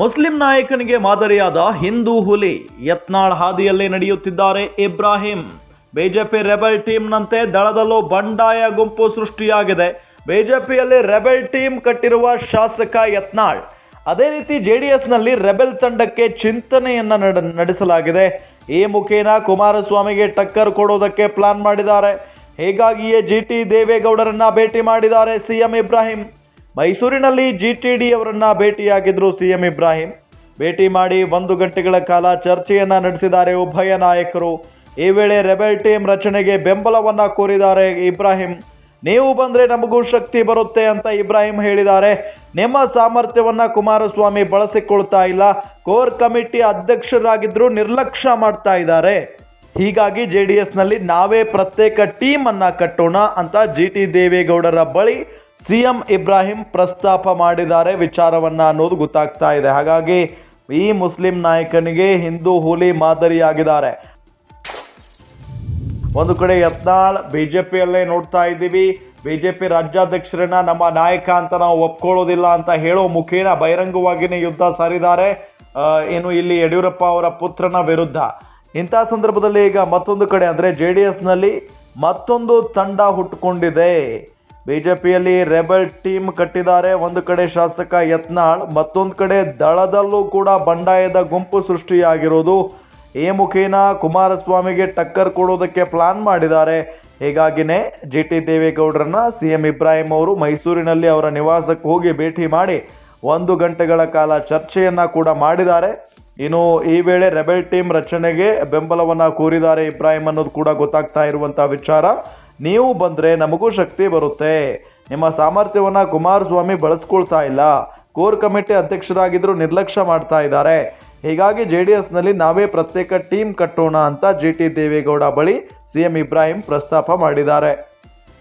Muslim ನಾಯಕನಿಗೆ ಮಾದರಿಯಾದ ಹಿಂದೂ ಹುಲಿ ಯತ್ನಾಳ್ ಹಾದಿಯಲ್ಲಿ ನಡೆಯುತ್ತಿದ್ದಾರೆ ಇಬ್ರಾಹಿಂ. ಬಿಜೆಪಿ ರೆಬೆಲ್ ಟೀಮ್ನಂತೆ ದಳದಲ್ಲೂ ಬಂಡಾಯ ಗುಂಪು ಸೃಷ್ಟಿಯಾಗಿದೆ. ಬಿಜೆಪಿಯಲ್ಲಿ ರೆಬೆಲ್ ಟೀಮ್ ಕಟ್ಟಿರುವ ಶಾಸಕ ಯತ್ನಾಳ್. ಅದೇ ರೀತಿ ಜೆ ಡಿ ಎಸ್ನಲ್ಲಿ ರೆಬೆಲ್ ತಂಡಕ್ಕೆ ಚಿಂತನೆಯನ್ನು ನಡ, ನಡೆಸಲಾಗಿದೆ. ಈ ಮುಖೇನ ಕುಮಾರಸ್ವಾಮಿಗೆ ಟಕ್ಕರ್ ಕೊಡೋದಕ್ಕೆ ಪ್ಲಾನ್ ಮಾಡಿದ್ದಾರೆ. ಹೀಗಾಗಿಯೇ ಜಿ ಟಿ ದೇವೇಗೌಡರನ್ನು ಭೇಟಿ ಮಾಡಿದ್ದಾರೆ ಸಿಎಂ ಇಬ್ರಾಹಿಂ. ಮೈಸೂರಿನಲ್ಲಿ ಜಿ ಟಿ ಡಿ ಅವರನ್ನ ಭೇಟಿಯಾಗಿದ್ರು ಸಿಎಂ ಇಬ್ರಾಹಿಂ. ಭೇಟಿ ಮಾಡಿ ಒಂದು ಗಂಟೆಗಳ ಕಾಲ ಚರ್ಚೆಯನ್ನ ನಡೆಸಿದ್ದಾರೆ ಉಭಯ ನಾಯಕರು. ಈ ವೇಳೆ ರೆಬೆಲ್ ಟೀಮ್ ರಚನೆಗೆ ಬೆಂಬಲವನ್ನ ಕೋರಿದ್ದಾರೆ ಇಬ್ರಾಹಿಂ. ನೀವು ಬಂದರೆ ನಮಗೂ ಶಕ್ತಿ ಬರುತ್ತೆ ಅಂತ ಇಬ್ರಾಹಿಂ ಹೇಳಿದ್ದಾರೆ. ನಿಮ್ಮ ಸಾಮರ್ಥ್ಯವನ್ನು ಕುಮಾರಸ್ವಾಮಿ ಬಳಸಿಕೊಳ್ತಾ ಇಲ್ಲ. ಕೋರ್ ಕಮಿಟಿ ಅಧ್ಯಕ್ಷರಾಗಿದ್ದರೂ ನಿರ್ಲಕ್ಷ್ಯ ಮಾಡ್ತಾ ಇದ್ದಾರೆ. ಹೀಗಾಗಿ ಜೆ ಡಿ ಎಸ್ನಲ್ಲಿ ನಾವೇ ಪ್ರತ್ಯೇಕ ಟೀಮನ್ನು ಕಟ್ಟೋಣ ಅಂತ ಜಿ ಟಿ ದೇವೇಗೌಡರ ಬಳಿ ಸಿ ಎಂ ಇಬ್ರಾಹಿಂ ಪ್ರಸ್ತಾಪ ಮಾಡಿದ್ದಾರೆ ವಿಚಾರವನ್ನು ಅನ್ನೋದು ಗೊತ್ತಾಗ್ತಾ ಇದೆ. ಹಾಗಾಗಿ ಈ ಮುಸ್ಲಿಂ ನಾಯಕನಿಗೆ ಹಿಂದೂ ಹುಲಿ ಮಾದರಿಯಾಗಿದ್ದಾರೆ. ಒಂದು ಕಡೆ ಯತ್ನಾಳ್ ಪಿಯಲ್ಲೇ ನೋಡ್ತಾ ಇದ್ದೀವಿ. ಬಿ ಜೆ ಪಿ ರಾಜ್ಯಾಧ್ಯಕ್ಷರನ್ನ ನಮ್ಮ ನಾಯಕ ಅಂತ ನಾವು ಒಪ್ಕೊಳ್ಳೋದಿಲ್ಲ ಅಂತ ಹೇಳೋ ಮುಖೇನ ಬಹಿರಂಗವಾಗಿಯೇ ಯುದ್ಧ ಸಾರಿದ್ದಾರೆ. ಏನು ಇಲ್ಲಿ ಯಡಿಯೂರಪ್ಪ ಅವರ ಪುತ್ರನ ವಿರುದ್ಧ. ಇಂಥ ಸಂದರ್ಭದಲ್ಲಿ ಈಗ ಮತ್ತೊಂದು ಕಡೆ ಅಂದರೆ ಜೆ ಡಿ ಎಸ್ನಲ್ಲಿ ಮತ್ತೊಂದು ತಂಡ ಹುಟ್ಟುಕೊಂಡಿದೆ ಪಿಯಲ್ಲಿ ರೆಬೆಲ್ ಟೀಮ್ ಕಟ್ಟಿದ್ದಾರೆ. ಒಂದು ಕಡೆ ಶಾಸಕ ಯತ್ನಾಳ್, ಮತ್ತೊಂದು ಕಡೆ ದಳದಲ್ಲೂ ಕೂಡ ಬಂಡಾಯದ ಗುಂಪು ಸೃಷ್ಟಿಯಾಗಿರೋದು. ಈ ಮುಖೇನ ಕುಮಾರಸ್ವಾಮಿಗೆ ಟಕ್ಕರ್ ಕೊಡೋದಕ್ಕೆ ಪ್ಲಾನ್ ಮಾಡಿದ್ದಾರೆ. ಹೀಗಾಗಿನೇ ಜಿ ಟಿ ದೇವೇಗೌಡರನ್ನ ಸಿ ಎಂ ಇಬ್ರಾಹಿಂ ಅವರು ಮೈಸೂರಿನಲ್ಲಿ ಅವರ ನಿವಾಸಕ್ಕೆ ಹೋಗಿ ಭೇಟಿ ಮಾಡಿ ಒಂದು ಗಂಟೆಗಳ ಕಾಲ ಚರ್ಚೆಯನ್ನು ಕೂಡ ಮಾಡಿದ್ದಾರೆ. ಇನ್ನು ಈ ವೇಳೆ ರೆಬೆಲ್ ಟೀಮ್ ರಚನೆಗೆ ಬೆಂಬಲವನ್ನ ಕೋರಿದ್ದಾರೆ ಇಬ್ರಾಹಿಂ ಅನ್ನೋದು ಕೂಡ ಗೊತ್ತಾಗ್ತಾ ಇರುವಂಥ ವಿಚಾರ. ನೀವು ಬಂದರೆ ನಮಗೂ ಶಕ್ತಿ ಬರುತ್ತೆ. ನಿಮ್ಮ ಸಾಮರ್ಥ್ಯವನ್ನು ಕುಮಾರಸ್ವಾಮಿ ಬಳಸ್ಕೊಳ್ತಾ ಇಲ್ಲ. ಕೋರ್ ಕಮಿಟಿ ಅಧ್ಯಕ್ಷರಾಗಿದ್ದರೂ ನಿರ್ಲಕ್ಷ್ಯ ಮಾಡ್ತಾ ಇದ್ದಾರೆ. ಹೀಗಾಗಿ ಜೆ ಡಿ ಎಸ್ನಲ್ಲಿ ನಾವೇ ಪ್ರತ್ಯೇಕ ಟೀಮ್ ಕಟ್ಟೋಣ ಅಂತ ಜಿ ಟಿ ದೇವೇಗೌಡ ಬಳಿ ಸಿ ಎಂ ಇಬ್ರಾಹಿಂ ಪ್ರಸ್ತಾಪ ಮಾಡಿದ್ದಾರೆ.